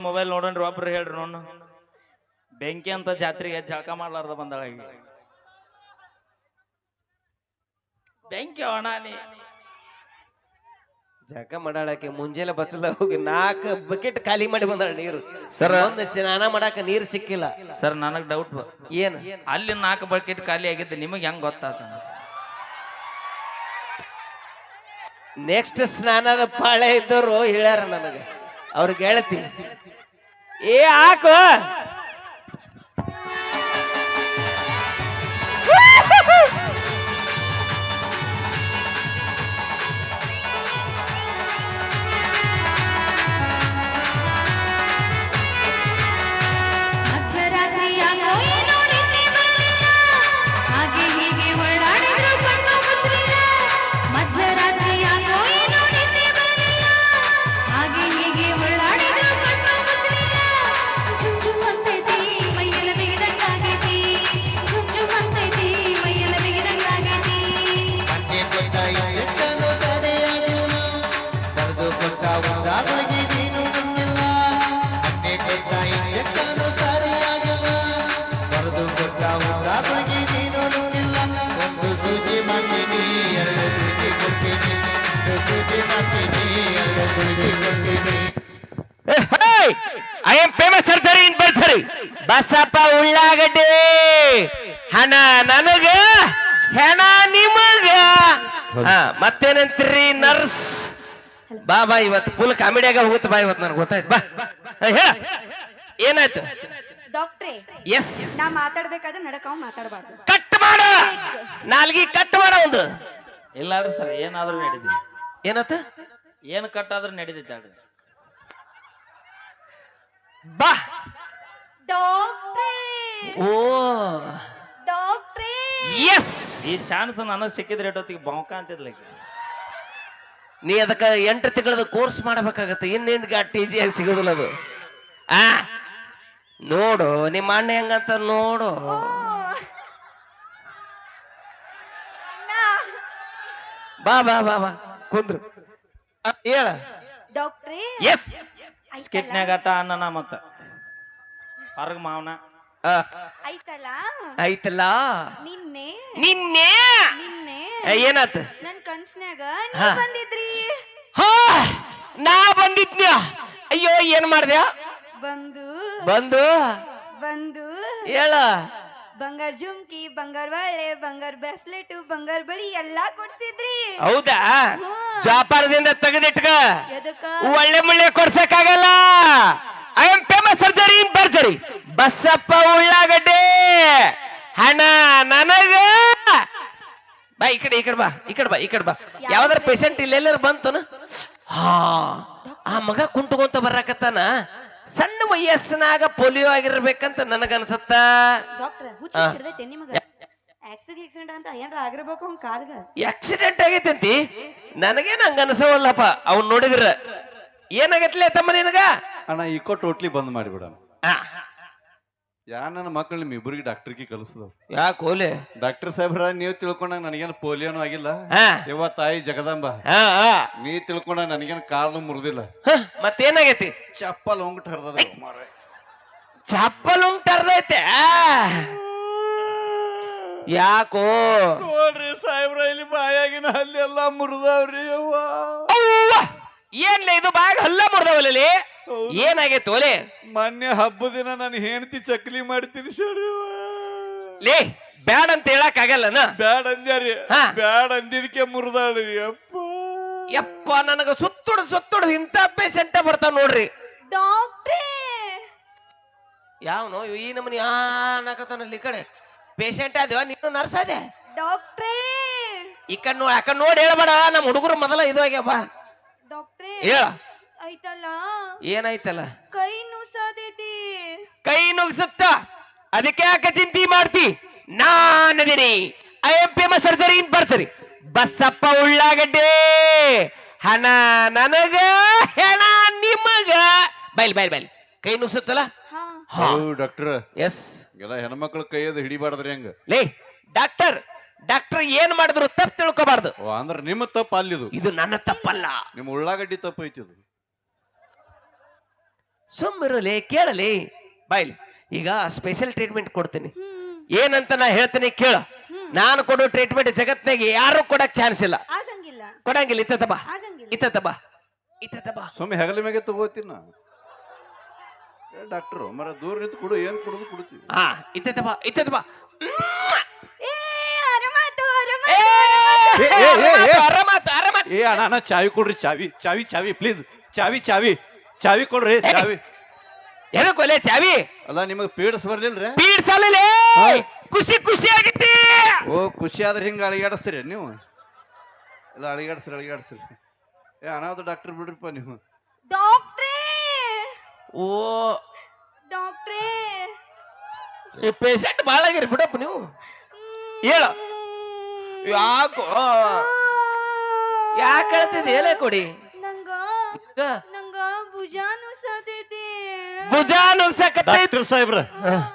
Mobile ನೋಡೋಣ್ರಿ ಒಬ್ರು ಹೇಳ್ರಿ ನೋಡು ಬೆಂಕಿ ಅಂತ ಜಾತ್ರೆಗೆ ಜಳಕ ಮಾಡ್ಲಾರ್ದ ಬಂದಾಳ ಈಗ. ಬೆಂಕಿ ನೀ. ಜಗ ಮಾಡಾಳಕ್ಕೆ ಮುಂಜಾನೆ ಬಚ್ಚಲ ಹೋಗಿ ನಾಲ್ಕು ಬಕೆಟ್ ಖಾಲಿ ಮಾಡಿ ಬಂದಾಳ ನೀರು. ಸರ್. ಒಂದು ಸ್ನಾನ ಮಾಡಾಕ ನೀರು ಸಿಕ್ಕಿಲ್ಲ. ಸರ್ ನನಗ್ ಡೌಟ್ ಏನ್? ಅಲ್ಲಿ ನಾಲ್ಕು ಬಕೆಟ್ ಖಾಲಿ ಆಗಿದ್ದು ನಿಮಗೆ ಹೆಂಗ್ ಗೊತ್ತಾತ? ನೆಕ್ಸ್ಟ್ ಸ್ನಾನದ ಪಾಳೆ ಇದ್ದವರು ಹೇಳ್ಯಾರ ನನಗೆ. ಅವ್ರಿಗೆ ಹೇಳ್ತೀನಿ. ಏ ಹಾಕು. ಬಸಪ್ಪ ಉಳ್ಳಾಗಡ್ಡಿ. ಹಣ ನನಗ ಹೆಣ ನಿಮಗ. ಹಾ ಮತ್ತೇನಂತೀರಿ ನರ್ಸ್? ಬಾ ಬಾ ಇವತ್ತು ಫುಲ್ ಕಾಮಿಡಿಯಾಗ ಹೋಗುತ್ತೆ ಬಾ ಇವತ್ತು ನನಗೆ ಗೊತ್ತಾಯ್ತು. ಬಾ ಹಾ, ಹೇಳ. ಏನಾಯ್ತು? ಡಾಕ್ಟ್ರೇ ಎಸ್ ನಾ ಮಾತಾಡ್ಬೇಕಾದ್ರೆ ನಡಕಾವ್ ಮಾತಾಡಬಾರ್ದು. ಕಟ್ ಮಾಡ. ನಾಲ್ಗಿ ಕಟ್ ಮಾಡ ಒಂದು. ಇಲ್ಲಾದ್ರೆ ಸರ್ ಏನಾದ್ರೂ ನಡೀತಿ ಏನತ್ತ ಏನ್ ಕಟ್ ನಡೀತೈತೆ ಹೇಳ್ರಿ ಬಾ. ಡಾಕ್ಟ್ರೇ. ಓ. ಡಾಕ್ಟ್ರೇ. ಎಸ್ ಈ ಚಾನ್ಸ್ ನನಗೆ ಸಿಕ್ಕಿದ್ರೆ ಎಷ್ಟೊತ್ತಿಗೆ ಬಾಂಕ ಅಂತಿದ್ಲ. ನೀ ಅದಕ್ಕೆ ಎಂಟು ತಿಂಗಳದ ಕೋರ್ಸ್ ಮಾಡಬೇಕಾಗತ್ತೆ. ಇನ್ನೇನು ಟಿ ಜಿ ಆಗಿ ಸಿಗೋದಿಲ್ಲ ಅದು. ಆ ನೋಡು ನಿಮ್ಮ ಅಣ್ಣ ಹೆಂಗಂತ ನೋಡು. ಅಣ್ಣ. ಬಾ ಬಾ ಬಾ ಬಾ. ಕುಂದ್ರು. ಆ, ಹೇಳ. ಡಾಕ್ಟ್ರೇ. ಎಸ್ ಸ್ಕಿಟ್ನ್ಯಾಗ ಅಟ್ಟ ಅನ್ನ ಮತ್ತ. ಹೊರಗ್ ಮಾವನ. ಐತಲ್ಲ ಐತಲ್ಲ ನಿನ್ನೆ. ನಿನ್ನೆ? ನಿನ್ನೆ. ಆ, ಏನಾತ? ನನ್ ಕನ್ಸ್ನ್ಯಾಗ ಹಾ. ಬಂದಿದ್ರಿ. ಹಾ ನಾ ಬಂದಿದ್ನ ಅಯ್ಯೋ ಏನ್ ಮಾಡ್ದೆ? ಬಂದು. ಬಂದು? ಬಂದು. ಹೇಳ. ಬಂಗಾರ ಜುಮ್ಕಿ ಬಂಗಾರ ಬಳೆ ಬಂಗಾರ ಬ್ರಾಸ್ಲೆಟ್ ಬಂಗಾರ ಬಳಿ ಎಲ್ಲಾ ಕೊಡ್ಸಿದ್ರಿ. ಹೌದಾ? ವ್ಯಾಪಾರದಿಂದ ತೆಗೆದಿಟ್ಕ. ಎದಕ್ಕ? ಒಳ್ಳೆ ಮುಳ್ಳೆ ಕೊಡ್ಸಕ್ಕಾಗಲ್ಲ. ಬಸ್ಸಪ್ಪ ಉಳ್ಳಾಗಡ್ಡೆ. ಹಣ ನನಗ. ಬಾ ಈ ಕಡೆ ಈ ಕಡೆ ಬಾ ಈ ಕಡೆ ಬಾ ಈ ಕಡೆ ಬಾ. ಯಾವ್ದಾರ ಪೇಷಂಟ್ ಇಲ್ಲೆಲ್ಲರೂ ಬಂತನ? ಹಾ ಆ ಮಗ ಕುಂಟುಕೊಂತ ಬರಾಕತ್ತಾನ. ಸಣ್ಣ ವಯಸ್ಸಿನಾಗ ಪೋಲಿಯೋ ಆಗಿರ್ಬೇಕಂತ ನನಗನ್ಸತ್ತ. ಆಕ್ಸಿಡೆಂಟ್ ಆಕ್ಸಿಡೆಂಟ್ ಅಂತ ಏನ್ರ ಆಗಿರ್ಬೇಕು ಅವ್ನ್ ಕಾಲ್ಗ? ಆಕ್ಸಿಡೆಂಟ್ ಆಗೈತಂತಿ. ನನಗೇನು ಹಂಗ ಅನ್ಸವಲ್ಲಪ್ಪ ಅವ್ನ್ ನೋಡಿದ್ರ. ಏನಾಗೈತ್ಲೆ ತಮ್ಮ ನಿನಗ? ಅಣ್ಣ ಇಕೋ ಟೋಟ್ಲಿ ಬಂದ್ ಮಾಡಿಬಿಡೋಣ. ಆ, ಯಾ ನನ್ನ ಮಕ್ಕಳು ನಿಮ್ ಇಬ್ಬರಿಗೆ ಡಾಕ್ಟರ್ಗೆ ಕಲಿಸಿದವ್ ಯಾಕ್ ಓಲೆ? ಡಾಕ್ಟರ್ ಸಾಹೇಬ್ರ ನೀವು ತಿಳ್ಕೊಂಡಾಗ ನನಗೇನು ಪೋಲಿಯೋನು ಆಗಿಲ್ಲ. ಹಾ. ಯವ್ವ ತಾಯಿ ಜಗದಂಬ. ಹಾ ಹಾ. ನೀ ತಿಳ್ಕೊಂಡಾಗ ನನಗೇನು ಕಾಲು ಮುರಿದಿಲ್ಲ. ಹ, ಮತ್ತೇನಾಗೈತಿ? ಚಪ್ಪಲ್ ಹೋಗ್ಬಿಟ್ಟು ಹರಿದದ ಚಪ್ಪಲ್ ಉಂಟರ್ದೈತೆ ಯಾಕೋ? ನೋಡ್ರಿ ಸಾಹೇಬ್ರ ಇಲ್ಲಿ ಬಾಯಾಗಿನ ಹಲ್ಲಿ ಎಲ್ಲ ಮುರಿದವ್ರಿ ಅವ್ವ! ಏನ್ಲೆ ಇದು ಬಾಯಾಗ ಹಲ್ಲ ಮುರ್ದವಲ್ಲಿ ಹೌದು. ಏನಾಗೈತೆ ಓಲೆ ಮೊನ್ನೆ ಹಬ್ಬದ ದಿನ ನಾನು ಹೆಂಡತಿ ಚಕ್ಲಿ ಮಾಡ್ತೀನಿ ಸರ್ ಲೇ ಬ್ಯಾಡ್ ಅಂತ ಹೇಳಕ್ ಆಗಲ್ಲನ ಬ್ಯಾಡ್ ಅಂದ್ಯಾರಿ. ಹಾ. ಬ್ಯಾಡ್ ಅಂದಿದ್ಕೆ ಮುರಿದಾಳ್ರಿ. ಅಪ್ಪ ಯಪ್ಪ ನನಗ ಸುತ್ತುಡು ಸುತ್ತುಡು ಇಂಥ ಪೇಷಂಟ ಬರ್ತಾವ ನೋಡ್ರಿ. ಡಾಕ್ಟ್ರೇ! ಯಾವನು? ಈ ನಮನಿ ಆ ಈ ಕಡೆ. ಪೇಷಂಟ್ ಆದ್ವ ನೀನು ನರ್ಸ್ ಅದೇ ಡಾಕ್ಟ್ರೇ! ಈ ಕಣ್ಣು ನೋಡಿ ಆ ಕಡೆ ನೋಡಿ ಹೇಳ್ಬೇಡ. ನಮ್ಮ ಹುಡುಗರು ಮೊದಲ ಇದು ಆಗ್ಯಾವ ಡಾಕ್ಟ್ರೇ! ಹೇಳ. ಐತಲ್ಲ ಏನಾಯ್ತಲ್ಲ? ಕೈ ನುಸದೈತಿ. ಕೈ ನುಗ್ಸುತ್ತ? ಅದಕ್ಕೆ ಯಾಕೆ ಚಿಂತಿ ಮಾಡ್ತಿ? ನಾನದಿನಿ I'm famous surgery in ಬರ್ತರಿ ಬಸ್ಸಪ್ಪ ಉಳ್ಳಾಗಡ್ಡೆ. ಹಣ ನನಗ ಹೆಣ ನಿಮಗ. ಬೈಲ್ ಬೈಲ್ ಬೈಲ್. ಕೈ ನುಗ್ಸುತ್ತಲ್ಲ? ಡಾಕ್ಟರ್ ಎಸ್ ಎಲ್ಲ ಹೆಣ್ಮಕ್ಳ ಕೈಯದು ಹಿಡಿಬಾರ್ದ್ರಿ ಹಂಗ? ಲೇ ಡಾಕ್ಟರ್ ಡಾಕ್ಟರ್ ಏನ್ ಮಾಡಿದ್ರು ತಪ್ಪು ತಿಳ್ಕೊಬಾರ್ದು. ಅಂದ್ರೆ ಅಂದ್ರ ನಿಮ್ಮ ತಪ್ಪು ಅಲ್ಲಿದು. ಇದು ನನ್ನ ತಪ್ಪಲ್ಲ. ನಿಮ್ಮ ಉಳ್ಳಾಗಡ್ಡಿ ತಪ್ಪು ಐತಿ ಇದು ಸುಮ್ಮಿರಲಿ ಕೇಳಲಿ. ಬಾಯ್ಲಿ ಈಗ ಸ್ಪೆಷಲ್ ಟ್ರೀಟ್ಮೆಂಟ್ ಕೊಡ್ತೀನಿ. ಏನಂತ ನಾ ಹೇಳ್ತೀನಿ ಕೇಳ. ನಾನು ಕೊಡೋ ಟ್ರೀಟ್ಮೆಂಟ್ ಜಗತ್ನಾಗ ಯಾರು ಕೊಡಕ್ ಚಾನ್ಸ್ ಇಲ್ಲ. ಆಗಂಗಿಲ್ಲ. ಕೊಡಂಗಿಲ್ಲ ಇತ್ತ ಬಾ ಆಗಂಗಿಲ್ಲ. ಇತ್ತ ಬಾ ಇತ್ತ ಬಾ ಸ್ವಾಮಿ ಹೆಗಲ ಮ್ಯಾಗೆ ತಗೋತೀನಿ ಡಾಕ್ಟ್ರು ಮರ ದೂರ ನಿಂತು ಕೊಡು ಏನ್ ಕೊಡುದು ಕೊಡ್ತೀವಿ ಹಾ ಇತ್ತ ಬಾ ಇತ್ತ ಬಾ ಏ ಅಣ್ಣ ಚಾವಿ ಕೊಡ್ರಿ ಚಾವಿ ಚಾವಿ ಚಾವಿ ಪ್ಲೀಸ್ ಚಾವಿ ಚಾವಿ. ಚಾವಿ ಕೊಡ್ರಿ ಚಾವಿ. ಎದಕ್ಕೆ ಒಲೆ ಚಾವಿ? ಅಲ್ಲ ನಿಮಗ್ ಪೀಡ್ಸ್ ಬರ್ಲಿಲ್ರಿ? ಪೀಡ್ಸಲ್ಲೇ ಖುಷಿ ಖುಷಿ ಆಗೈತಿ. ಓ ಖುಷಿ ಆದ್ರೆ ಹಿಂಗ ಅಳಿಗಾಡಿಸ್ತೀರಿ ನೀವು? ಇಲ್ಲ ಅಳಿಗಾಡಿಸ್ರಿ ಅಳಿಗಾಡಿಸ್ರಿ ಏ ಅನಾಹುತ ಡಾಕ್ಟರ್ ಬಿಡ್ರಿಪ್ಪ ನೀವು. ಡಾಕ್ಟ್ರೇ! ಓ. ಡಾಕ್ಟ್ರೇ! ಈ ಪೇಷಂಟ್ ಭಾಳ ಆಗಿರಿ ಬಿಡಪ್ಪ ನೀವು. ಹೇಳ. ಯಾಕೋ? ಯಾಕೆ ಹೇಳ್ತಿದ್ದೆ? ಹೇಳೇ ಕೊಡಿ. ನಂಗ ಗ, ನಂಗ ಭುಜಾನು ಸಾತೈತಿ ಭುಜ ಡಾಕ್ಟರ್ ಸಾಹೇಬ್ರ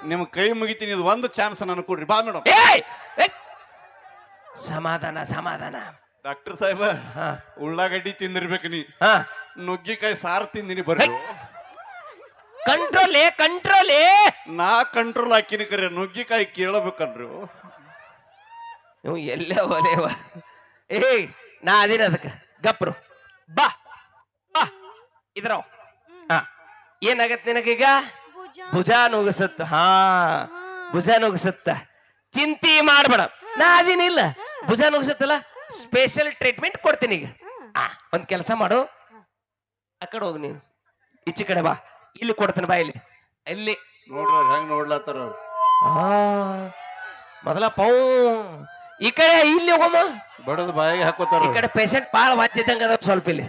ನಿಮ್ ಕೈ ಮುಗಿತೀನಿ ಇದು ಒಂದು ಚಾನ್ಸ್ ನಾನು ಕೊಡ್ರಿ. ಬಾ ಮೇಡಮ್ ಏಯ್! ಏಯ್! ಸಮಾಧಾನ ಸಮಾಧಾನ. ಡಾಕ್ಟರ್ ಸಾಹೇಬ ಹಾ. ಉಳ್ಳಾಗಡ್ಡಿ ತಿಂದಿರ್ಬೇಕು ನೀ. ಹಾ. ನುಗ್ಗಿಕಾಯಿ ಸಾರು ತಿಂದಿನಿ ಬರ್ರಿ. Control control! ನಾ ಕಂಟ್ರೋಲ್ ಹಾಕಿನಿ ಕರೆ ನುಗ್ಗಿಕಾಯಿ ಕೇಳಬೇಕನ್ರಿ. ನೀವು ಎಲ್ಲೇ ಒಲೆವ. ಏಯ್ ನಾ ಅದಿನ ಅದಕ್ಕೆ ಗಪ್ರು. ಬಾ ಬಾ ಇದ್ರ ಹಾ ಏನಾಗತ್ತೆ ನಿನಗೀಗ? ಭುಜ ಭುಜ ನುಗ್ಸತ್ತ ಹಾ ಭುಜ ನುಗ್ಸತ್ತ. ಚಿಂತಿ ಮಾಡ್ಬೇಡ. ನಾ ಅದೇನಿಲ್ಲ. ಭುಜ ನುಗ್ಸತ್ತಲ್ಲ ಸ್ಪೆಷಲ್ ಟ್ರೀಟ್ಮೆಂಟ್ ಕೊಡ್ತೀನಿ ಈಗ. ಆ ಒಂದ್ ಕೆಲಸ ಮಾಡು. ಆ ಕಡೆ ಹೋಗು ನೀನು. ಈಚೆ ಕಡೆ ಬಾ. ಇಲ್ಲಿ ಕೊಡ್ತೀನಿ ಬಾ ಇಲ್ಲಿ. ಇಲ್ಲಿ. ನೋಡ್ರಿ ಹೆಂಗ್. ಆ ಮೊದಲ ಪೌ. ಈ ಕಡೆ ಇಲ್ಲಿ ಹೋಗಮ್ಮ. ಬಡದು ಬಾಯಿಗೆ ಹಾಕೋತಾರ ಈ ಕಡೆ ಪೇಷಂಟ್ ಭಾಳ ವಾಚಿದಂಗ ಅದ ಸ್ವಲ್ಪ ಇಲ್ಲಿ.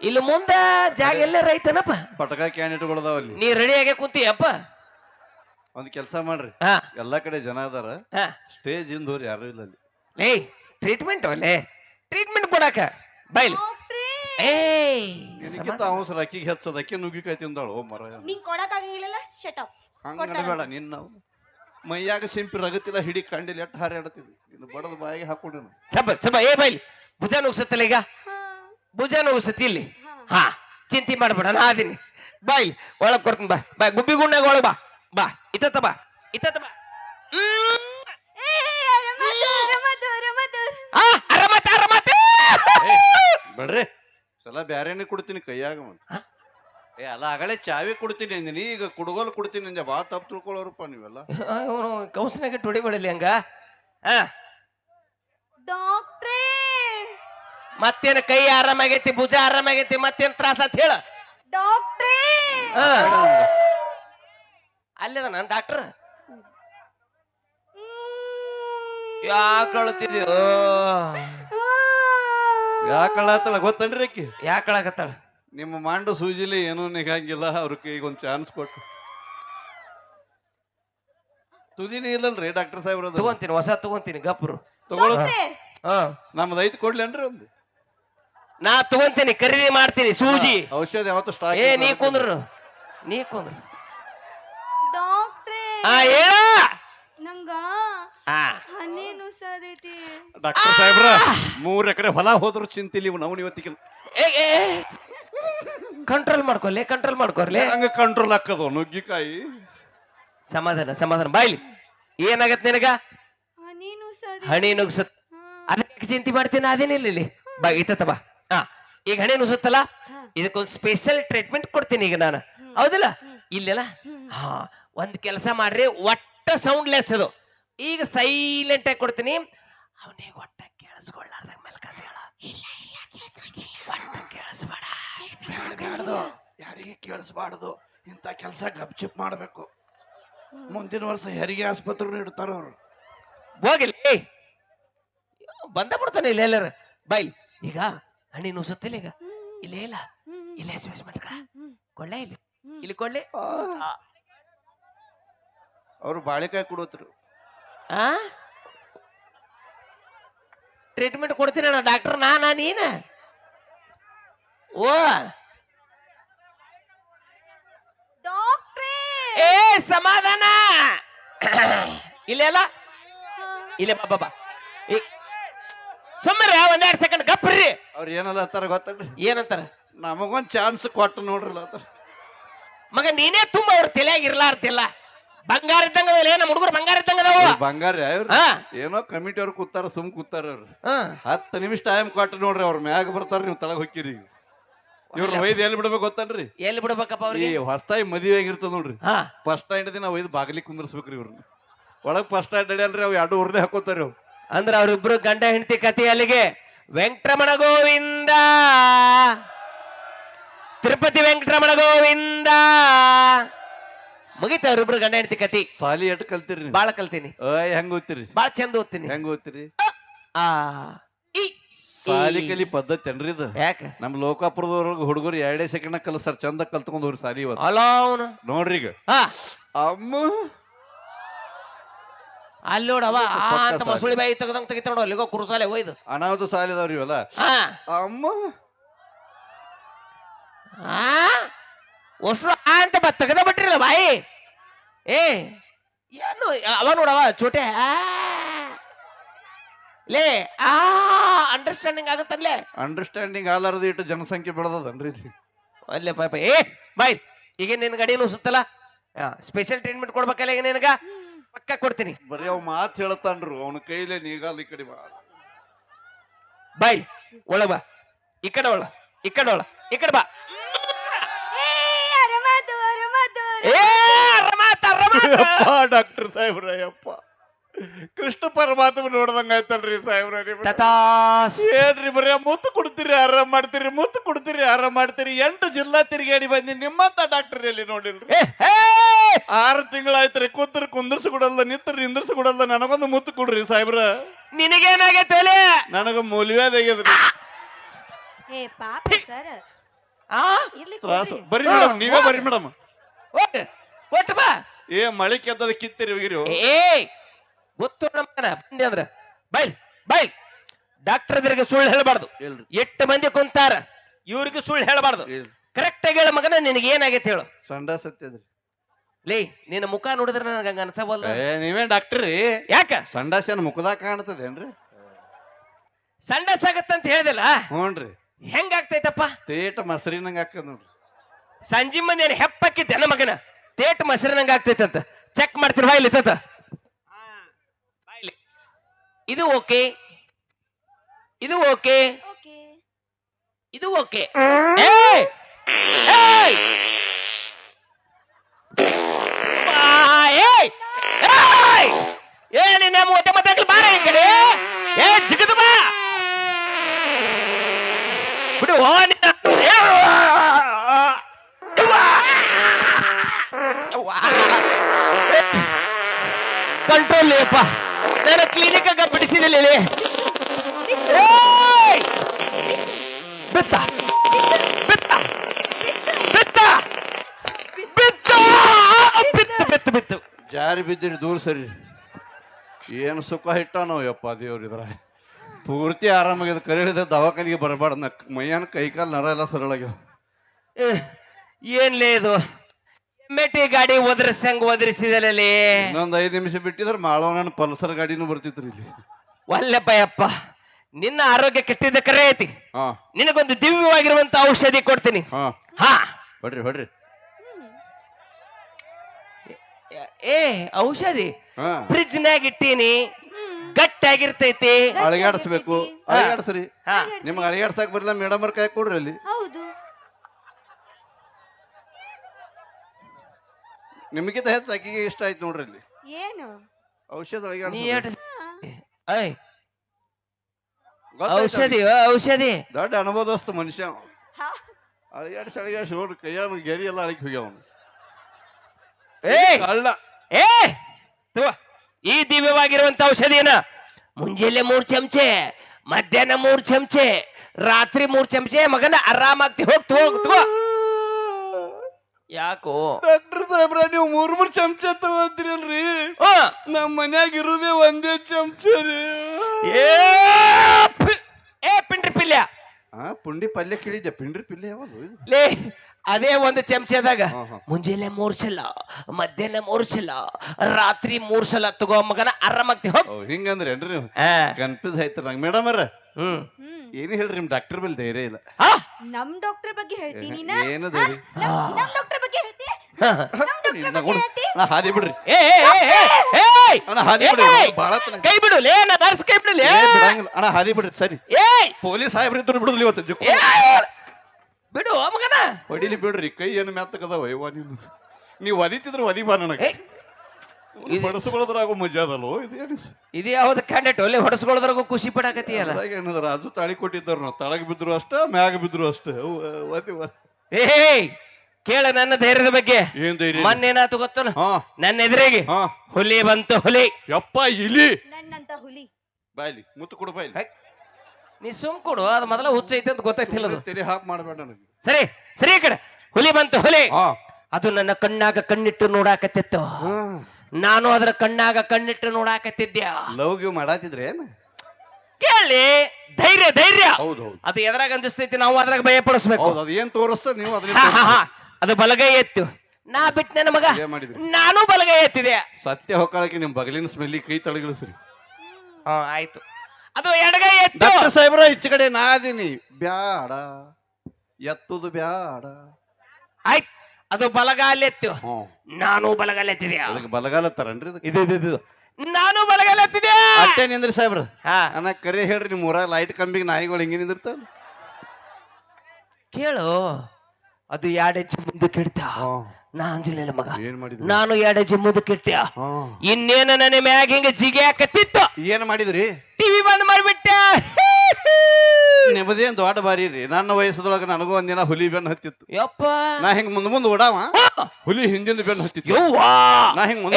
ಇಲ್ಲಿ ಮುಂದ ಜಾಗ ಎಲ್ಲೇ ರೈತನಪ್ಪ? ಪಟಕ ಕ್ಯಾಂಡಿಡೇಟ್ಗಳದಾವ ಅಲ್ಲಿ. ನೀ ರೆಡಿ ಆಗಿ ಕುಂತಿಯಪ್ಪ ಒಂದ್ ಕೆಲಸ ಮಾಡ್ರಿ. ಹಾ. ಎಲ್ಲಾ ಕಡೆ ಜನ ಅದಾರ. ಹಾ. ಸ್ಟೇಜ್ ಇಂದೋರ್ ಯಾರು ಇಲ್ಲ ಅಲ್ಲಿ. ಲೇ ಟ್ರೀಟ್ಮೆಂಟ್ ಅಲ್ಲೇ. ಟ್ರೀಟ್ಮೆಂಟ್ ಕೊಡಾಕ. ಬೈಲ್. ಡಾಕ್ಟ್ರೇ. ಏಯ್ ಇದಕ್ಕಿಂತ ಅವಸರ ಅಕ್ಕಿಗೆ ಹೆಚ್ಚದ ಅಕ್ಕಿ ನುಗ್ಗಿಕಾಯಿ ತಿಂದಾಳು. ಓ ಮರ. ನಿಂಗ್ ಕೊಡಕ್ ಆಗಿಲ್ಲ ಶಟ್ ಅಪ್ ಬೇಡ ನಿನ್ನ ನಾವು. ಮೈಯಾಗ ಸಿಂಪಿ ರಗತಿಲ್ಲ ಹಿಡಿ ಕಂಡಿಲ್ಲ ಎಟ್ಟು ಹಾರಾಡ್ತಿದ್ವಿ ಇನ್ನು ಬಡದ ಬಾಯಿಗೆ ಹಾಕೊಂಡ್ರಿ ಸಬ ಸಬ ಏ ಬೈಲ್. ಭುಜ ನುಗ್ಸತ್ತಲ್ಲ ಈಗ? ಭುಜ ನುಗ್ಸತ್ತಿ ಇಲ್ಲಿ. ಹಾ. ಚಿಂತೆ ಮಾಡ್ಬೇಡ ನಾ ಅದೀನಿ. ಇಲ್ಲಿ ಒಳಗ್ ಕೊಡ್ತೀನಿ ಬಾ. ಬಾ ಗುಬ್ಬಿ ಗುಂಡಾಗ ಒಳಗ್ ಬಾ. ಬಾ ಇತ್ತ ಬಾ ಇತ್ತ ಬಾ. ಬೇಡ್ರಿ ಸಲ ಬ್ಯಾರೇನೆ ಕೊಡ್ತೀನಿ ಕೈಯಾಗ? ಏ ಅಲ್ಲ ಆಗಲೇ ಚಾವಿ ಕೊಡ್ತೀನಿ ಅಂದಿನಿ ಈಗ ಕುಡುಗೋಲು ಕೊಡ್ತೀನಿ ಅಂದೆ ಬಾ ತಪ್ಪು ತಿಳ್ಕೊಳ್ಳೋರಪ್ಪ ನೀವೆಲ್ಲ. ಅವನು ಟೊಡಿ ಟೊಡಿಗೊಳಿಲಿ ಹಂಗ. ಹಾ. ಡಾಕ್ಟ್ರೇ ಮತ್ತೇನ್ ಕೈ ಆರಾಮಾಗೈತಿ ಭುಜ ಆರಾಮಾಗೈತಿ ಮತ್ತೇನು ತ್ರಾಸ ಅಂತ ಹೇಳ. ಡಾಕ್ಟ್ರೇ! ಅಲ್ಲಿದ ನಾನ್ ಡಾಕ್ಟರ್? ಯಾಕೆ ಅಳ್ತಿದ್ಯೋ? ಯಾಕೆ ಅಳತ್ತಲ್ಲ ಗೊತ್ತನ್ರಿ ಅಕ್ಕಿ ಯಾಕೆ ಅಳಕತ್ತಾಳ? ನಿಮ್ಮ ಮಾಂಡು ಸೂಜಿಲಿ ಏನೂ ನಿಗಂಗಿಲ್ಲ ಅವ್ರಿಗೆ ಈಗ ಒಂದು ಚಾನ್ಸ್ ಕೊಟ್ಟು. ತುದಿನೇ ಇಲ್ಲಲ್ರಿ ಡಾಕ್ಟರ್ ಸಾಹೇಬ್ರ ತಗೊಂತೀನಿ ಹೊಸ ತಗೊಂತೀನಿ ಗಪ್ರು. ತಗೊಳ್ ಡಾಕ್ಟ್ರೇ! ಹಾ. ನಮ್ದು ಐದು ಕೊಡ್ಲೇನ್ರಿ ಒಂದು. ನಾ ತಗೊಂತೀನಿ ಖರೀದಿ ಮಾಡ್ತೀನಿ ಸೂಜಿ. ಔಷಧ ಯಾವತ್ತು ಸ್ಟಾಕ್ ಏ ನೀ ಕುಂದ್ರು ನೀ ಕುಂದ್ರು. ಡಾಕ್ಟ್ರೇ. ಆ ಹೇಳ. ನಂಗ ಆ. ಡಾಕ್ಟರ್ ಸಾಹೇಬ್ರ ಮೂರ್ ಎಕರೆ ಹೊಲ ಹೋದ್ರು ಚಿಂತಿಲಿ ಇವ್ ನಾವು ಇವತ್ತಿಗೆ. ಕಂಟ್ರೋಲ್ ಮಾಡ್ಕೊಲ್ಲಿ ಕಂಟ್ರೋಲ್ ಮಾಡ್ಕೊರ್ಲಿ ಹಂಗ ಕಂಟ್ರೋಲ್ ಹಾಕದು ನುಗ್ಗಿಕಾಯಿ. ಸಮಾಧಾನ ಸಮಾಧಾನ ಬಾಯ್ಲಿ. ಏನಾಗತ್ ನಿನಗ? ಹಣಿ ನುಗ್ಸತ್ ಅದಕ್ಕೆ ಚಿಂತೆ ಮಾಡ್ತೀನಿ ಅದೇನಿಲ್ಲ ಇಲ್ಲಿ? ಬಾ ಇತ್ತ ಬಾ. ಹಾ ಈಗ ಹಣೆ ನುಗ್ಸುತ್ತಲ್ಲ ಇದಕ್ಕೊಂದು ಸ್ಪೆಷಲ್ ಟ್ರೀಟ್ಮೆಂಟ್ ಕೊಡ್ತೀನಿ ಈಗ ನಾನು. ಹೌದಿಲ್ಲ? ಇಲ್ಲೆಲ್ಲ? ಹಾ ಒಂದ್ ಕೆಲಸ ಮಾಡ್ರಿ ಒಟ್ಟ ಸೌಂಡ್ಲೆಸ್ ಅದು. ಈಗ ಸೈಲೆಂಟ್ ಆಗಿ ಕೊಡ್ತೀನಿ. ಅವನಿಗೆ ಒಟ್ಟ ಕೇಳಿಸ್ಕೊಳ್ಳಾರ್ದಾಗ ಮೆಲ್ಕಸ್ ಹೇಳ ಒಟ್ಟ ಕೇಳಿಸ್ಬೇಡ. ಯಾರಿಗೆ ಕೇಳಿಸ್ಬಾರ್ದು? ಇಂಥ ಕೆಲಸ ಗಪ್ಚಿಪ್ ಮಾಡಬೇಕು. ಮುಂದಿನ ವರ್ಷ ಹೆರಿಗೆ ಆಸ್ಪತ್ರೆ ಇಡ್ತಾರ ಅವರು. ಹೋಗಿಲ್ಲ. ಏಯ್ ಬಂದ ಬಿಡ್ತಾನೆ ಇಲ್ಲ ಎಲ್ಲರ. ಬೈಲ್ ಈಗ ಹಣಿ ನುಸುತ್ತಿಲ್ಲ ಈಗ ಇಲ್ಲೇ ಇಲ್ಲ. ಇಲ್ಲೇ ಸ್ವಿಚ್ ಮಾಡ್ಕೊಳ ಕೊಳ್ಳೆ ಇಲ್ಲಿ. ಇಲ್ಲಿ ಕೊಳ್ಳೆ. ಅವ್ರು ಬಾಳೆಕಾಯಿ ಕೊಡೋತ್ರು. ಆ? ಟ್ರೀಟ್ಮೆಂಟ್ ಕೊಡ್ತೀನಿ ಅಣ್ಣ ಡಾಕ್ಟರ್ ನಾ ನೀನ? ಓ. ಡಾಕ್ಟ್ರೇ! ಏ ಸಮಾಧಾನ. ಇಲ್ಲೆಲ್ಲ ಇಲ್ಲೇ ಬಾ ಬಾ ಬಾ. ಈ- ಸುಮ್ಮನೆ ಒಂದೆರಡು ಸೆಕೆಂಡ್ ಗಪ್ರಿ ಅವ್ರು ಏನಲ್ಲ ಹತ್ತಾರ ಗೊತ್ತನ್ರಿ? ಏನಂತಾರ? ನಮಗೊಂದ್ ಚಾನ್ಸ್ ಕೊಟ್ಟು ನೋಡ್ರಲ್ಲ ಮಗ ನೀನೇ ತುಂಬ ಅವ್ರ ತಲೆಯಾಗಿ ಇರ್ಲಾರ್ತಿಲ್ಲ ಬಂಗಾರ ಇದ್ದಂಗ ಅದಾವಲ್ಲ, ನಮ್ಮ ಹುಡುಗರು ಬಂಗಾರ ಇದ್ದಂಗ ಅದಾವ. ಬಂಗಾರ ಇವ್ರು ಹಾ. ಏನೋ ಕಮಿಟಿ ಅವ್ರು ಕೂತಾರ ಸುಮ್ ಕೂತಾರ ಅವ್ರು. ಹಾ. ಹತ್ತು ನಿಮಿಷ ಟೈಮ್ ಕೊಟ್ಟು ನೋಡ್ರಿ ಅವ್ರ ಮ್ಯಾಗ ಬರ್ತಾರ ನೀವು ತಳಗ್ ಹೊಕ್ಕಿರಿ. ಇವ್ರ ವೈದ್ಯ ಎಲ್ಲಿ ಬಿಡ್ಬೇಕು ಗೊತ್ತನ್ರಿ? ಎಲ್ಲಿ ಬಿಡ್ಬೇಕಪ್ಪ ಈ ಹೊಸ್ತಾಯಿ ಹೊಸ್ತಾಗಿ ಮದುವೆ ಆಗಿರ್ತದ ನೋಡ್ರಿ. ಹಾ. ಫಸ್ಟ್ ಸ್ಟ್ಯಾಂಡ್ ದಿನ ಒಯ್ದು ಬಾಗಲಿ ಕುಂದರ್ಸ್ಬೇಕ್ರಿ ಇವ್ರನ್ನ ಒಳಗ್ ಫಸ್ಟ್ ಸ್ಟ್ಯಾಂಡ್ ಅಡಿಯಲ್ರಿ ಅವ್ ಎರಡು ಊರ್ನೇ ಹಾಕೋತಾರ ಅವ್ ಅಂದ್ರ ಅವರಿಬ್ರು ಗಂಡ ಹೆಂಡತಿ ಕತಿ ಅಲ್ಲಿಗೆ ವೆಂಕಟರಮಣ ಗೋವಿಂದ ತಿರುಪತಿ ವೆಂಕಟರಮಣ ಗೋವಿಂದ. ಮುಗಿತ ಅವರಿಬ್ರು ಗಂಡ ಹೆಂಡತಿ ಕತಿ ಸಾಲಿ ಎಟ್ ಕಲ್ತಿರಿ? ಬಾಳ ಕಲ್ತೀನಿ. ಅಯ್ ಹೆಂಗ್ ಓದ್ತಿರಿ? ಬಾಳ ಚಂದ ಓದ್ತೀನಿ. ಹೆಂಗ್ ಓದ್ತಿರಿ? ಆ ಈ ಸಾಲಿ ಕಲಿ ಪದ್ಧತಿ ಏನ್ರಿ ಇದು? ಯಾಕ? ನಮ್ ಲೋಕಾಪುರದವ್ರಿಗೆ ಹುಡುಗರು ಎರಡೇ ಸೆಕೆಂಡ್ ಕಲ್ಸರ್ ಚಂದ ಕಲ್ತ್ಕೊಂಡ್ ಹೋಗ್ರಿ ಸಾಲಿ ಇವತ್ತು. ಅಲ್ಲ ಅವನು. ನೋಡ್ರಿ ಈಗ. ಹಾ. ಅಮ್ಮ ಅಲ್ಲಿ ನೋಡವ ಆ ಅಂತ ಮಸೂಳಿ ಬಾಯಿ ತೆಗ್ದಂಗ್ ತೆಗಿತ ನೋಡು ಅಲ್ಲಿಗೋ ಕುರುಸಾಲೆ ಹೋಯ್ದು ಅನಾಹುತ ಸಾಲಿ ಅದಾವ್ರಿ ಇವೆಲ್ಲ. ಹಾ. ಅಮ್ಮ. ಆ? ಒಸ್ರು ಆ ಅಂತ ಬ ತೆಗೆದ ಬಿಟ್ರಿಲ್ಲ ಬಾಯಿ? ಏ ಏನು ಅವ ನೋಡವ ಚೋಟೆ ಆ. ಲೇ ಆ ಅಂಡರ್ಸ್ಟ್ಯಾಂಡಿಂಗ್ ಆಗುತ್ತಲ್ಲೇ? ಅಂಡರ್ಸ್ಟ್ಯಾಂಡಿಂಗ್ ಆಲಾರದ ಇಟ್ಟು ಜನಸಂಖ್ಯೆ ಬೆಳೆದದನ್ರಿ ಇಲ್ಲಿ. ಅಲ್ಲೇ ಪಾಪ ಏ ಬಾಯ್ ಈಗ ನಿನ್ ಗಾಡಿ ನುಸುತ್ತಲ್ಲ ಸ್ಪೆಷಲ್ ಟ್ರೀಟ್ಮೆಂಟ್ ಕೊಡ್ಬೇಕಲ್ಲ ಈಗ ನಿನಗ? ಪಕ್ಕ ಕೊಡ್ತೀನಿ. ಬರೀ ಅವ್ ಮಾತ್ ಹೇಳ್ತಾನ್ರು ಅವನ ಕೈಲೇ ನೀಗಾಲ ಈ ಕಡೆ ಬಾ. ಬಾಯ್ ಒಳ ಬಾ. ಈ ಕಡೆ ಒಳ ಈ ಕಡೆ ಒಳ ಈ ಕಡೆ ಬಾ. ಏ ಅರಮಾತು ಅರಮಾತು ಏ ಅರಮಾತ ಅರಮಾತ ಯಪ್ಪ ಡಾಕ್ಟರ್ ಸಾಹೇಬ್ರ ಯಪ್ಪ. ಕೃಷ್ಣ ಪರಮಾತ್ಮ ನೋಡ್ದಂಗ ಆಯ್ತಲ್ರಿ ಸಾಹೇಬ್ರ ನಿಮ್ನ. ತತಾಸ್. ಏನ್ರಿ ಬರೀ ಮುತ್ತು ಕೊಡ್ತೀರಿ ಆರಾಮ್ ಮಾಡ್ತೀರಿ ಮುತ್ತು ಕೊಡ್ತೀರಿ ಆರಾಮ್ ಮಾಡ್ತೀರಿ. ಎಂಟು ಜಿಲ್ಲಾ ತಿರುಗಾಡಿ ಬಂದಿ ನಿಮ್ಮಂತ ಡಾಕ್ಟರ್ ಎಲ್ಲಿ ನೋಡಿಲ್ರಿ? ಏ, ಹೇ! ಆರು ತಿಂಗಳಾಯ್ತ್ರಿ ಕೂತ್ರ ಕುಂದರ್ಸಿ ಕೊಡಲ್ಲ ನಿತ್ರ ನಿಂದ್ರಸಿ ಕೊಡಲ್ಲ ನನಗೊಂದು ಮುತ್ತು ಕೊಡ್ರಿ ಸಾಹೇಬ್ರ. ನಿನಗೇನಾಗೈತೆ ನನಗ ಮೂಲ್ಯಾದಾಗ್ಯದ್ರಿ ಏ ಪಾಪ ಸರ್ ಆ? ಇರ್ಲಿ ತ್ರಾಸು. ಕೊಡ್ರಿ. ಬರ್ರಿ ಮೇಡಮ್ ನೀವೇ ಬರ್ರಿ ಮೇಡಮ್. ಕೊಟ್ಟು ಬಾ. ಏ ಮಳೆ ಕೆದ್ದದ ಕಿತ್ತಿರಿ ಹೋಗಿರಿ ಏ ಗೊತ್ತು ನಮ್ಮನ ಬಂದೆ ಅಂದ್ರ. ಬೈ ಬೈ ಡಾಕ್ಟರ್ ಎದುರಿಗೆ ಸುಳ್ಳು ಹೇಳಬಾರ್ದು. ಇಲ್ರಿ ಎಷ್ಟು ಮಂದಿ ಕುಂತಾರ ಇವ್ರಿಗೆ ಸುಳ್ಳು ಹೇಳಬಾರ್ದು. ಕರೆಕ್ಟ್ ಆಗಿ ಹೇಳ ಮಗನ ನಿನಗೆ ಏನಾಗೈತೆ ಹೇಳು. ಸಂಡ ಸತ್ಯದ್ರಿ ಲೇ ನಿನ್ನ ಮುಖ ನೋಡಿದ್ರೆ ನನಗೆ ಹಂಗ ಅನ್ಸವಲ್ಲ ಏ ಡಾಕ್ಟರ್ ರೀ. ಯಾಕ? ಸಂಡಾಸನ ಮುಖದಾಗ ಕಾಣ್ತದೇನ್ರಿ? ಸಂಡಾಸ ಆಗತ್ತ ಅಂತ ಹೇಳ್ದಲ್ಲ ಹ್ಞೂನ್ರಿ ಹೆಂಗಾಗ್ತೈತಪ್ಪ ತೇಟ ಮಸರಿನಂಗ ಹಾಕದ್ ನೋಡ್ರಿ. ಸಂಜಿ ಮಂದಿ ಏನು ಹೆಪ್ಪಕ್ಕಿದ್ದೆ ನನ್ನ ಮಗನ? ತೇಟ್ ಮೊಸರಿನಂಗ ಆಗ್ತೈತಂತ. ಚೆಕ್ ಮಾಡ್ತೀರಿ ಬಾಯಿಲಿ ತತ ಬಾಯಿಲಿ ಇದು ಓಕೆ. ಇದು ಓಕೆ. ಓಕೆ. ಇದು ಓಕೆ. ಏಯ್! ಏಯ್! ಆ, ಏಯ್! ಏಯ್! ಏ ನಿನ್ನ ಮೂವತ್ತೆ ಮತ್ತೆ ಬಾರ ಈ ಕಡೆ. ಏ, ಜಿಗದು ಬಾ ಬಿಡು, ಓ ನಿನ್ನ! ಕಂಟ್ರೋಲ್ ಅಪ್ಪ. ನಾನು ಕ್ಲಿನಿಕ್ ಆಗ ಬಿಡಿಸಿದಲ್ಲಿ ಬಿತ್ತ. ಬಿತ್ತ. ಬಿತ್ತ. ಬಿತ್ತು ಬಿತ್ತು ಬಿತ್ತು. ಜಾರಿ ಬಿದ್ದಿರಿ, ದೂರ ಸರಿ. ಏನು ಸುಖ ಹಿಟ್ಟಾನೋ ಯಪ್ಪ ದೇವ್ರ ಇದ್ರ. ಪೂರ್ತಿ ಆರಾಮಾಗ್ಯದ ಕರೆಳಿದ ದವಾಖಾನಿಗೆ ಬರಬಾರ್ದು. ನಕ್ ಮೈಯನ್ ಕೈಕಾಲು ನರ ಎಲ್ಲ ಸರಳಾಗ್ಯಾವ. ಏನ್ ಏನ್ಲೇ ಇದು? ಮೆಟ್ಟಿ ಗಾಡಿ ಒದರ್ಸಂಗ್ ಒದರಿಸಿದಲೇ ಇನ್ನೊಂದ್ ಐದ್ ನಿಮಿಷ ಬಿಟ್ಟಿದ್ರೆ ಮಾಳವನ ಪಲ್ಸರ್ ಗಾಡಿನೂ ಬರ್ತಿತ್ರಿ ಇಲ್ಲಿ. ಒಲ್ಲೆಪ್ಪ ಯಪ್ಪ ನಿನ್ನ ಆರೋಗ್ಯ ಕೆಟ್ಟಿದ್ದ ಕರೆ ಐತಿ. ಹಾ. ನಿನಗೊಂದು ದಿವ್ಯವಾಗಿರುವಂತ ಔಷಧಿ ಕೊಡ್ತೀನಿ. ಹಾ. ಹಾ. ಹೊಡ್ರಿ ಹೊಡ್ರಿ. ಏ ಔಷಧಿ. ಫ್ರಿಜ್ ಫ್ರಿಜ್ನಾಗ ಇಟ್ಟೀನಿ. ಗಟ್ಟಿಯಾಗಿರ್ತೈತಿ ಅಳಗಾಡಿಸ್ಬೇಕು. ಅಳಿಗಾಡ್ಸ್ರಿ. ಹಾ. ನಿಮ್ಗೆ ಅಳಿಗಾಡ್ಸಕ್ ಬರಲ್ಲ ಮೇಡಮ್ ಅವ್ರ ಕೈ ಕೊಡ್ರಿ ಅಲ್ಲಿ. ಹೌದು. ನಿಮಗಿಂತ ಹೆಚ್ಚು ಅಕ್ಕಿಗೆ ಇಷ್ಟ ಆಯ್ತು ನೋಡ್ರಿ ಅಲ್ಲಿ. ಏನು? ಔಷಧ ನೀ ಅಳಿಗಾಡ್ಸ ಎಷ್ಟ್- ಐ ಔಷಧಿ ಓ, ಔಷಧಿ. ದೊಡ್ಡ ಅನುಭವದಸ್ತ ಮನುಷ್ಯ. ಅವ. ಹಾ. ಅಳಿಗಾಡ್ಸಿ ಅಳಿಗಾಡ್ಸಿ ನೋಡ್ರಿ ಕೈಯಾನ ಗೆರಿ ಎಲ್ಲ ಅಳಿಕೆ ಹೋಗ್ಯಾವ. ಏ ಅಳ್ಳ ಏ ತಗೋ. ಈ ದಿವ್ಯವಾಗಿರುವಂತ ಔಷಧಿಯನ್ನ ಮುಂಜಾನೆ ಮೂರ್ ಚಮಚೆ ಮಧ್ಯಾಹ್ನ ಮೂರ್ ಚಮಚೆ ರಾತ್ರಿ ಮೂರ್ ಚಮಚೆ ಮಗನ ಆರಾಮಾಗ್ತಿ ಹೋಗ್ತು ಹೋಗ್ ಯಾಕೋ? ಡಾಕ್ಟರ್ ಸಾಹೇಬ್ರ ನೀವು ಮೂರ್ ಮೂರ್ ಚಮಚ ತಗೋತೀರಲ್ರಿ? ಆ, ನಮ್ಮ ಮನ್ಯಾಗ ಇರೋದೇ ಒಂದೇ ಚಮಚ ರೀ. ಏ ಪಿ- ಏ ಪಿಂಡ್ರಿ ಪಿಲ್ಯ. ಹಾ ಪುಂಡಿ ಪಲ್ಯ ಕೇಳಿದ್ದೆ ಪಿಂಡ್ರಿ ಪಿಲ್ಯ ಯಾವುದು ಲೇ ಅದೇ ಒಂದು ಚಮಚದಾಗ. ಮುಂಜಾನೆ ಮೂರ್ ಸಲ ಮಧ್ಯಾಹ್ನ ಮೂರ್ ಸಲ ರಾತ್ರಿ ಮೂರ್ ಸಲ ತಗೋ ಮಗನ ಆರಾಮಾಗ್ತಿ ಹೋಗ್. ಹಿಂಗಂದ್ರೆ ಏನ್ರಿ ನೀವು? ಆ, ಕನ್ಫ್ಯೂಸ್ ಆಯ್ತು ನಂಗೆ. ಮೇಡಮ್ ಅವ್ರ ಹ್ಮ್. ಏನು ಹೇಳ್ರಿ ನಿಮ್ ಡಾಕ್ಟರ್ ಬಲ್ ಧೈರ್ಯ ಇಲ್ಲ? ಆ, ನಮ್ ಡಾಕ್ಟರ್ ಬಗ್ಗೆ ಹೇಳ್ತೀನಿ ನಾ? ಏನದ ಆ? ನಮ್- ಡಾಕ್ಟರ್ ಬಗ್ಗೆ ಹೇಳ್ತಿ? ನಮ್ ಡಾಕ್ಟರ್ ಬಗ್ಗೆ ಹೇಳ್ತಿ. ಅಣ್ಣ ಹಾದಿ ಬಿಡ್ರಿ. ಏ ಏ, ಏ, ಏ! ಅಣ್ಣ ಹಾದಿ ಬಿಡ್ರಿ! ಭಾಳ ಕೈ ಬಿಡು ಲೇ ನಾ ನರ್ಸ್ ಕೈ ಬಿಡು ಲೇ. ಬಿಡಂಗಿಲ್ಲ. ಅಣ್ಣ ಹಾದಿ ಬಿಡ್ರಿ. ಸರಿ. ಏ ಪೊಲೀಸ್ ಸಾಹೇಬ್ರು ಇದ್ರು ಬಿಡುದಿಲ್ಲ ಇವತ್ತು. ಜುಕ್ಕು! ಬಿಡು ಮಗನ. ಹೊಡಿಲಿ ಬಿಡ್ರಿ ಕೈ ಏನು ಮೆತ್ತಗದವ ಯವ್ವ ನೀನು. ನೀವು ಒದಿತಿದ್ರೆ ಒದಿ ಬಾ ನನಗೆ! ಇದು- ಬಡಸ್ಕೊಳ್ಳೋದ್ರಾಗೋ ಮಜಾ ಅದಲ್ಲೋ ಇದು ಯಾವ್ದು ಕ್ಯಾಂಡಿಡೇಟ್ ಒಳ್ಳೆ ಹೊಡಸ್ಕೊಳ್ಳೋದ್ರಾಗೂ ಖುಷಿ ಪಡಕತ್ತೀಯಲ್ಲ? ಅದ್ರಾಗ ಏನದ ರಾಜು ತಾಳಿ ಕೊಟ್ಟಿದ್ದಾರ ನಾವು ತಳಗ ಬಿದ್ರು ಅಷ್ಟ ಮ್ಯಾಗ ಬಿದ್ರು ಅಷ್ಟ. ಅವು, ಒದಿ ಒದಿ. ಏಯ್ ಕೇಳ ನನ್ನ ಧೈರ್ಯದ ಬಗ್ಗೆ. ಏನ್ ಧೈರ್ಯ? ಮೊನ್ನೇನಾತು ಗೊತ್ತನು? ಹಾ. ನನ್ನ ಎದುರಿಗೆ. ಹಾ. ಹುಲಿ ಬಂತು ಹುಲಿ. ಯಪ್ಪ ಇಲಿ. ನನ್ನಂತ ಹುಲಿ. ಬಾಯ್ಲಿ ಮುತ್ತು ಕೊಡು ಬಾಯ್ಲಿ. ಹೈ. ನೀ ಸುಮ್ ಕೊಡು ಅದು ಮೊದಲ ಹುಚ್ಚ ಐತೆ ಅಂತ ಗೊತ್ತಾಯ್ತಿಲ್ಲ ಅದು. ತಲೆ ಹಾಪ್ ಮಾಡಬೇಡ ನನಗೆ. ಸರಿ ಸರಿ ಈ ಕಡೆ. ಹುಲಿ ಬಂತು ಹುಲಿ. ಅದು ನನ್ನ ಕಣ್ಣಾಗ ಕಣ್ಣಿಟ್ಟು ನೋಡಾಕತ್ತಿತ್ತು. ನಾನು ಅದರ ಕಣ್ಣಾಗ ಕಣ್ಣಿಟ್ಟು ನೋಡಾಕತ್ತಿದ್ದೆ. ಲವ್ ಗಿವ್ ಮಾಡಾತಿದ್ರೆ ಕೇಳಿ ಧೈರ್ಯ ಧೈರ್ಯ. ಹೌದು ಹೌದು. ಅದು ಎದ್ರಾಗ ಅನ್ಸ್ತೈತಿ ನಾವು ಅದ್ರಾಗ ಭಯ ಪಡಿಸ್ಬೇಕು ಹೌದು ಅದು ಏನ್ ತೋರಿಸ್ತ ನೀವು ಅದನ್ನ ಅದು ಬಲಗೈ ಎತ್ತು. ನಾ ಬಿಟ್ ನನ್ನ ಮಗ. ಮಾಡಿದ್ರಿ? ನಾನು ಬಲಗೈ ಎತ್ತಿದೆ. ಸತ್ಯ ಹೊಕ್ಕಾಳಕ್ಕೆ ನಿಮ್ ಬಗಲಿನ ಸ್ಮೆಲ್ಲಿ ಕೈ ತಳಗಿಳಿಸ್ರಿ ಹಾ ಆಯ್ತು. ಅದು ಎಡಗೈ ಎತ್ತು. ಡಾಕ್ಟರ್ ಸಾಹೇಬ್ರ ಈಚೆ ಕಡೆ ನಾ ಅದೀನಿ ಬ್ಯಾಡ. ಎತ್ತುದು ಬ್ಯಾಡ. ಆಯ್ತು ಅದು ಬಲಗಾಲ ಎತ್ತು. ನಾನು ಬಲಗಾಲ ಎತ್ತಿದೆ ಅದಕ್ಕೆ ಬಲಗಾಲ ತರನ್ರಿ ಇದಕ್ಕೆ? ಇದು ಇದು ಇದು ನಾನು ಬಲಗಾಲ ಎತ್ತಿದೆ ಅಟ್ಟೆ ನಿಂದ್ರಿ ಸಾಹೇಬ್ರ. ಹಾ. ಅಣ್ಣ ಕರೆ ಹೇಳ್ರಿ ನಿಮ್ಮ ಊರಾಗ ಲೈಟ್ ಕಂಬಿಗೆ ನಾಯಿಗಳು ಹಿಂಗೆ ನಿಂದಿರ್ತಾವ ಕೇಳು ಅದು ಎರಡು ಹೆಜ್ಜೆ ಮುಂದಕ್ಕೆ ಇಡ್ತ. ನಾ ಅಂಜಲಿಲ್ಲ ಮಗ. ಏನ್ ಮಾಡಿದ್ರಿ? ನಾನು ಎರಡು ಹೆಜ್ಜೆ ಮುಂದಕ್ಕೆ ಕೆಟ್ಟ. ಇನ್ನೇನು ನನ್ನ ಮ್ಯಾಗ ಹಿಂಗ ಜಿಗೆ ಹಾಕತ್ತಿತ್ತು? ಏನ್ ಮಾಡಿದ್ರಿ? ಟಿವಿ ಬಂದ್ ಮಾಡ್ಬಿಟ್ಟೆ. ನಿಮ್ಮದೇನ್ ದೊಡ್ಡ ಬಾರಿ ರೀ. ನನ್ನ ವಯಸ್ಸದೊಳಗೆ ನನಗೂ ಒಂದಿನ ಹುಲಿ ಬೆನ್ನು ಹತ್ತಿತ್ತು. ಯಪ್ಪ! ನಾ ಹಿಂಗ್ ಮುಂದ್ ಮುಂದ್ ಓಡಾವ. ಹುಲಿ ಹಿಂದಿಂದ ಬೆನ್ನು ಹತ್ತಿತ್ತು. ಯವ್ವಾ! ನಾ ಹಿಂಗ್ ಮುಂದ್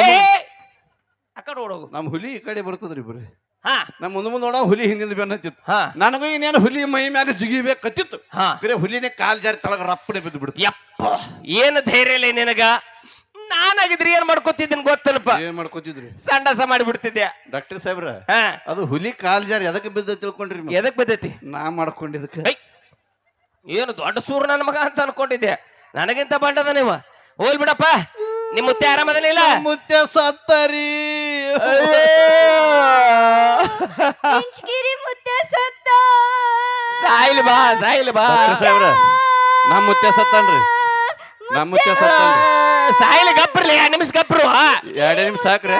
ಆ ಕಡೆ ಓಡೋಗು. ನಮ್ ಹುಲಿ ಈ ಕಡೆ ಬರ್ತದ್ರಿ ಬರ್ರಿ ಹಾ. ನಮ್ಮ ಮುಂದ್ ಮುಂದ್ ಓಡಾವ ಹುಲಿ ಹಿಂದಿಂದ ಬೆನ್ನು ಹತ್ತಿತ್ತು. ಹಾ. ನನಗೂ ಇನ್ನೇನು ಹುಲಿ ಮೈ ಮ್ಯಾಗ ಜಿಗಿಬೇಕು ಕತ್ತಿತ್ತು. ಹಾ. ಬರೀ ಹುಲಿನೇ ಕಾಲ್ ಜಾರಿ ತಳಗ ರಪ್ಪಡೆ ಬಿದ್ದು ಬಿಡ್ತು ಯಪ್ಪ! ಏನು ಧೈರ್ಯ ಇಲ್ಲ ನಿನಗ? ನಾನಾಗಿದ್ರೆ ಏನ್ ಮಾಡ್ಕೋತಿದ್ದೀನಿ ಗೊತ್ತಲ್ಪ ಏನ್ ಮಾಡ್ಕೋತಿದ್ರಿ? ಸಂಡಾಸ ಮಾಡಿಬಿಡ್ತಿದ್ದೆ ಡಾಕ್ಟರ್ ಸಾಹೇಬ್ರ ಹಾ. ಅದು ಹುಲಿ ಕಾಲ್ ಜಾರಿ ಎದಕ್ಕೆ ಬಿದ್ದ ತಿಳ್ಕೊಂಡ್ರಿ ನೀವು? ಎದಕ್ ಬಿದ್ದೈತಿ? ನಾ ಮಾಡ್ಕೊಂಡಿದ್ದಕ್ಕೆ. ಐ ಏನು ದೊಡ್ಡ ಸೂರ್ ನನ್ನ ಮಗ ಅಂತ ಅನ್ಕೊಂಡಿದ್ದೆ. ನನಗಿಂತ ಬಂಡದ ನೀವ. ಹೋಲ್ ಬಿಡಪ್ಪ. ನಿಮ್ಮ ಮುತ್ತೆ ಆರಾಮದನಿಲ್ಲ ಮುತ್ತೆ ಸತ್ತರಿ. ಮುತ್ತೆ ಸತ್ತ. ಸಾಯಿಲ್ ಬಾ ಸಾಯಿಲ್ ಬಾ. ಡಾಕ್ಟರ್ ಸಾಹೇಬ್ರ ನಮ್ಮ ಮುತ್ತೆ ಸತ್ತನ್ರಿ. ನಮ್ಮ ಮುತ್ತೆ ಸತ್ತನ್ರಿ. ಸಾಯಿಲ್ ಗಪ್ರಲಿ ಎರಡು ನಿಮಿಷ ಗಪ್ರು ಎರಡೇ ನಿಮಿಷ ಸಾಕ್ರೆ.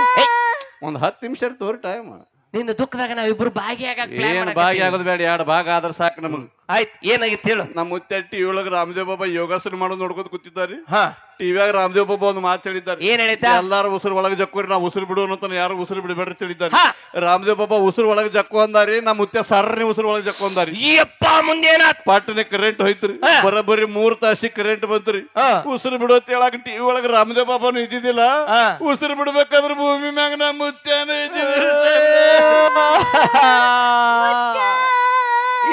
ಒಂದ್ ಹತ್ತು ನಿಮಿಷ ತೋರಿ ಟೈಮ್ ನಿನ್ನ ದುಃಖದಾಗ ನಾವಿಬ್ರು ಭಾಗಿಯಾಗ ಏನ್ ಭಾಗಿ ಆಗೋದು ಬೇಡ ಎರಡು ಭಾಗ ಆದ್ರ ಸಾಕು ನಮಗ್. ಆಯ್ತು ಏನಾಗಿತ್ತು ಹೇಳು. ನಮ್ಮ ಮುತ್ಯ ಟಿವಿ ಒಳಗ ರಾಮದೇವ್ ಬಾಬಾ ಯೋಗಾಸನ ಮಾಡೋದು ನೋಡ್ಕೊಂತ ಕೂತಿದ್ದಾರೆ. ಹಾ. ಟಿವಿಯಾಗ ರಾಮದೇವ್ ಬಾಬಾ ಒಂದು ಮಾತು ಹೇಳಿದ್ದಾರೆ. ಏನ್ ಹೇಳಿದ್ದ? ಎಲ್ಲಾರು ಉಸಿರು ಒಳಗೆ ಜಕ್ಕೋರಿ ನಾವು ಉಸಿರು ಬಿಡು ಅಂತ ಯಾರು ಉಸಿರು ಬಿಡಬೇಡ್ರಿ ಹೇಳಿದ್ದಾರೆ. ಹಾ. ರಾಮದೇವ್ ಬಾಬಾ ಉಸಿರು ಒಳಗೆ ಜಕ್ಕು ಅಂದಾರಿ ನಮ್ಮ ಮುತ್ತೆ ಸರ್ರಿ ಉಸಿರು ಒಳಗೆ ಜಕ್ಕು ಅಂದಾರಿ. ಯಪ್ಪ ಮುಂದೇನಾತ್? ಪಾಟನೆ ಕರೆಂಟ್ ಹೋಯ್ತ್ರಿ ಹಾ. ಬರೋಬ್ಬರಿ ಮೂರ್ ತಾಸಿ ಕರೆಂಟ್ ಬಂತ್ರಿ. ಹಾ. ಉಸಿರು ಬಿಡು ಅಂತ ಹೇಳಕ್ ಟಿವಿ ಒಳಗೆ ರಾಮದೇವ್ ಬಾಬಾನು ಇದ್ದಿದ್ದಿಲ್ಲ. ಹಾ. ಉಸಿರು ಬಿಡ್ಬೇಕಾದ್ರೆ ಭೂಮಿ ಮ್ಯಾಗ ನಮ್ಮ ಮುತ್ಯಾನು ಇದ್ದಿದ್ದಿಲ್ಲ.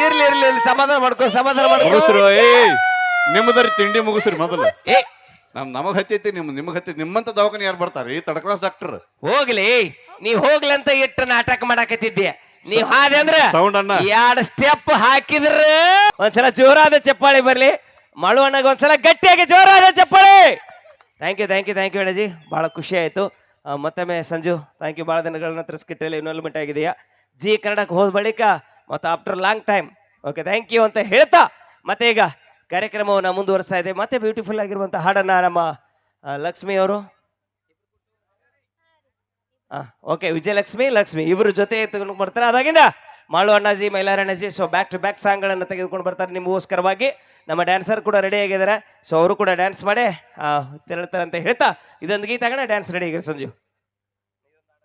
ಇರ್ಲಿ ಇರ್ಲಿ ಇರ್ಲಿ ಸಮಾಧಾನ ಮಾಡ್ಕೊ ಸಮಾಧಾನ ಮಾಡ್ಕೋ. ಮುಗಿಸ್ರು ಏಯ್ ನಿಮ್ಮದರಿ ತಿಂಡಿ ಮುಗಿಸ್ರಿ ಮೊದಲು. ಏ. ನಮ್ ನಮಗ್ ಹತ್ತೈತಿ ನಿಮ್ ನಿಮಗ್ ಹತ್ತೈತಿ ನಿಮ್ಮಂತ ದವಾಖಾನೆ ಯಾರು ಬರ್ತಾರಿ? ತರ್ಡ್ ಕ್ಲಾಸ್ ಡಾಕ್ಟರ್ ಹೋಗ್ಲಿ ನೀ ಹೋಗ್ಲಿ ಅಂತ ಇಟ್ಟು ನಾಟಕ ಮಾಡಾಕತ್ತಿದ್ದೆ. ನೀವ್ ಹಾದೆ ಅಂದ್ರ ಅಣ್ಣ. ಎರಡು ಸ್ಟೆಪ್ ಹಾಕಿದ್ರ ಒಂದ್ಸಲ ಜೋರಾದ ಚಪ್ಪಾಳಿ ಬರ್ಲಿ. ಮಳು ಅಣ್ಣಗ ಒಂದ್ಸಲ ಗಟ್ಟಿಯಾಗಿ ಜೋರಾದ ಚಪ್ಪಾಳಿ. Thank you thank you thank you Annaji. ಭಾಳ ಖುಷಿ ಆಯ್ತು. ಆ, ಮತ್ತೊಮ್ಮೆ ಸಂಜು ಥ್ಯಾಂಕ್ ಯು ಭಾಳ ದಿನಗಳ ನಂತರ ಸ್ಕಿಟ್ಟಲ್ಲಿ ಇನ್ವಾಲ್ವ್ಮೆಂಟ್ ಆಗಿದೆಯಾ? ಜಿ ಕನ್ನಡಕ್ಕೆ ಹೋದ ಬಳಿಕ ಮತ್ತು after long time okay thank you ಅಂತ ಹೇಳ್ತಾ, ಮತ್ತೆ ಈಗ ಕಾರ್ಯಕ್ರಮವನ್ನು ಮುಂದುವರಿಸ್ತಾ ಇದೆ ಮತ್ತೆ ಬ್ಯೂಟಿಫುಲ್ ಆಗಿರುವಂಥ ಹಾಡನ್ನ ನಮ್ಮ ಲಕ್ಷ್ಮಿ ಅವರು. ಓಕೆ ವಿಜಯಲಕ್ಷ್ಮಿ, ಲಕ್ಷ್ಮಿ ಇಬ್ಬರು ಜೊತೆ ತೆಗೆದುಕೊಂಡು ಬರ್ತಾರೆ. ಅದಾಗಿಂದ Malu Annaji, Mailarannaji so back to back ಸಾಂಗ್ಗಳನ್ನು ತೆಗೆದುಕೊಂಡು ಬರ್ತಾರೆ ನಿಮಗೋಸ್ಕರವಾಗಿ. ನಮ್ಮ ಡ್ಯಾನ್ಸರ್ ಕೂಡ ರೆಡಿ ಆಗಿದ್ದಾರೆ. ಸೊ ಅವರು ಕೂಡ ಡ್ಯಾನ್ಸ್ ಮಾಡಿ ತೆರಳ್ತಾರೆ ಅಂತ ಹೇಳ್ತಾ, ಇದೊಂದು ಗೀತಾಗಣ ಡ್ಯಾನ್ಸ್ ರೆಡಿ ಆಗಿರೋ ಸಂಜು.